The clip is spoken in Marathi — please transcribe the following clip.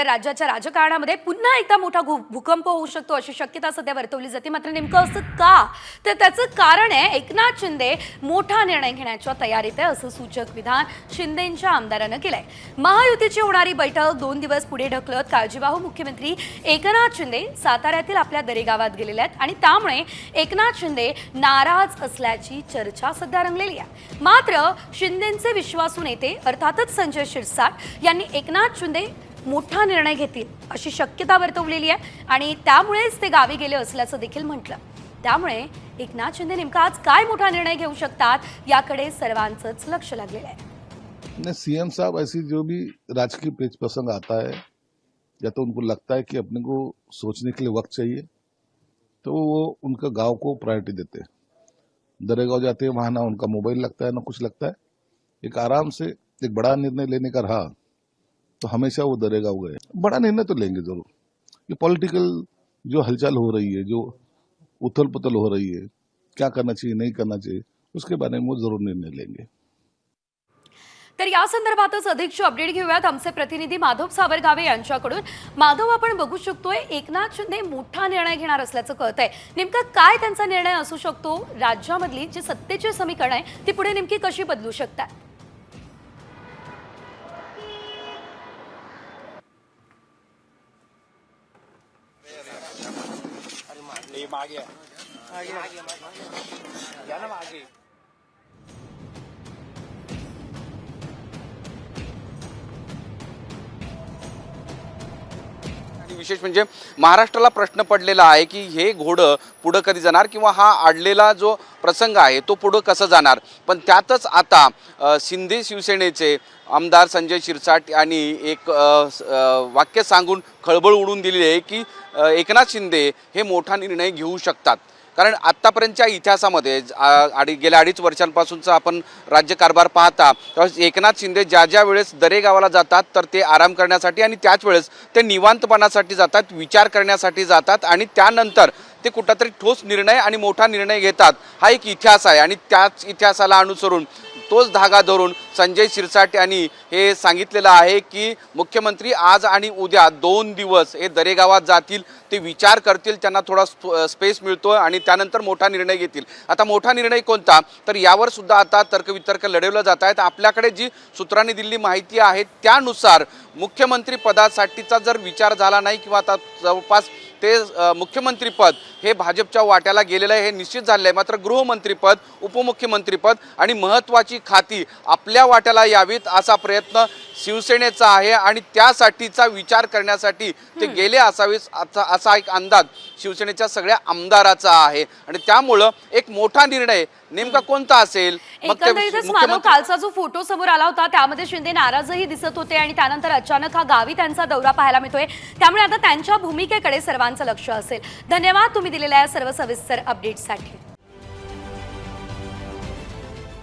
तर राज्याच्या राजकारणामध्ये पुन्हा एकदा मोठा भू- भूकंप होऊ शकतो अशी शक्यता सध्या वर्तवली जाते. मात्र नेमकं असं का? तर त्याचं कारण आहे एकनाथ शिंदे मोठा निर्णय घेण्याच्या तयारीत आहे असं सूचक विधान शिंदेंच्या आमदारानं केलंय. महायुतीची होणारी बैठक दोन दिवस पुढे ढकलत काळजीवाहू मुख्यमंत्री एकनाथ शिंदे साताऱ्यातील आपल्या दरेगावात गेलेले आहेत आणि त्यामुळे एकनाथ शिंदे नाराज असल्याची चर्चा सध्या रंगलेली आहे. मात्र शिंदेंचे विश्वासू नेते अर्थातच संजय शिरसाट यांनी एकनाथ शिंदे मोठा निर्णय घेतील अशी शक्यता वर्तवलेली आहे. आणि त्यामुळेच ते गावी गेले असल्याचं देखील म्हटलं. त्यामुळे एकनाथ शिंदे नेमका आज काय मोठा निर्णय घेऊ शकतात याकडे सर्वांचंच लक्ष लागलेलं आहे. नहीं सीएम साहब ऐसी जो भी राजकीय पेच प्रसंग आता है या तो उनको लगता है कि अपने को सोचने के लिए वक्त चाहिए तो वो उनका गांव को प्रायोरिटी देते हैं। दरेगांव जाते हैं वहां ना उनका मोबाइल लगता है ना कुछ लगता है। एक आराम से एक बड़ा निर्णय लेने का रहा। तो हमेशा वो दरेगांव गए। बड़ा निर्णय तो लेंगे जरूर। ये पॉलिटिकल जो हलचल हो रही है जो उथल पुथल हो रही है क्या करना चाहिए नहीं करना चाहिए उसके बारे में वो जरूर निर्णय लेंगे। तर या संदर्भातच अधिकची अपडेट घेऊयात आमचे प्रतिनिधी माधव सावरगावे यांच्याकडून. माधव आपण बघू शकतोय एकनाथ शिंदे मोठा निर्णय घेणार असल्याचं कळतंय. नेमका काय त्यांचा निर्णय असू शकतो? राज्यामधली जी सत्तेची समीकरण आहे ती पुढे नेमकी कशी बदलू शकतात? मागे. मागे. मागे मागे. विशेष म्हणजे महाराष्ट्राला प्रश्न पडलेला आहे की हे घोडं पुढं कधी जाणार किंवा हा आडलेला जो प्रसंग आहे तो पुढं कसं जाणार? पण त्यातच आता शिंदे शिवसेनेचे आमदार संजय शिरसाट यांनी एक वाक्य सांगून खळबळ उडून दिली आहे की एकनाथ शिंदे हे मोठा निर्णय घेऊ शकतात. कारण आत्तापर्यंतच्या इतिहासामध्ये अडी गेल्या अडीच वर्षांपासूनचा आपण राज्यकारभार पाहता त्यावेळेस एकनाथ शिंदे ज्या ज्या वेळेस दरेगावाला जातात तर ते आराम करण्यासाठी आणि त्याच वेळेस ते निवांतपणासाठी जातात विचार करण्यासाठी जातात आणि त्यानंतर ते कुठंतरी ठोस निर्णय आणि मोठा निर्णय घेतात हा एक इतिहास आहे. आणि त्याच इतिहासाला अनुसरून तोच धागा धरून संजय शिरसाट यांनी हे सांगितलेलं आहे की मुख्यमंत्री आज आणि उद्या दोन दिवस हे दरेगावात जातील ते विचार करतील त्यांना थोडा स्प- स्पेस मिळतो आणि त्यानंतर मोठा निर्णय घेतील. आता मोठा निर्णय कोणता? तर यावर सुद्धा आता तर्कवितर्क लढवलं जात आहेत. आपल्याकडे जी सूत्रांनी दिलेली माहिती आहे त्यानुसार मुख्यमंत्री पदासाठीचा जर विचार झाला नाही किंवा आता जवळपास ते मुख्यमंत्रीपद हे भाजपच्या वाट्याला गेलेलं आहे हे निश्चित झालेलं आहे मात्र गृहमंत्रीपद उपमुख्यमंत्रीपद आणि महत्त्वाची खाती आपल्या वाट्याला यावीत असा प्रयत्न शिवसेनेचा आहे आणि त्यासाठीचा विचार करण्यासाठी ते गेले असावेत असा एक अंदाज शिवसेनेच्या सगळ्या आमदाराचा आहे. आणि त्यामुळं एक मोठा निर्णय नेमका कोणता असेल? कालचा जो फोटो समोर आला होता त्यामध्ये शिंदे नाराजही दिसत होते आणि त्यानंतर अचानक हा गावी त्यांचा दौरा पाहायला मिळतोय. त्यामुळे आता त्यांच्या भूमिकेकडे सर्वांचं लक्ष असेल. धन्यवाद तुम्ही दिलेल्या सर्व सविस्तर अपडेटसाठी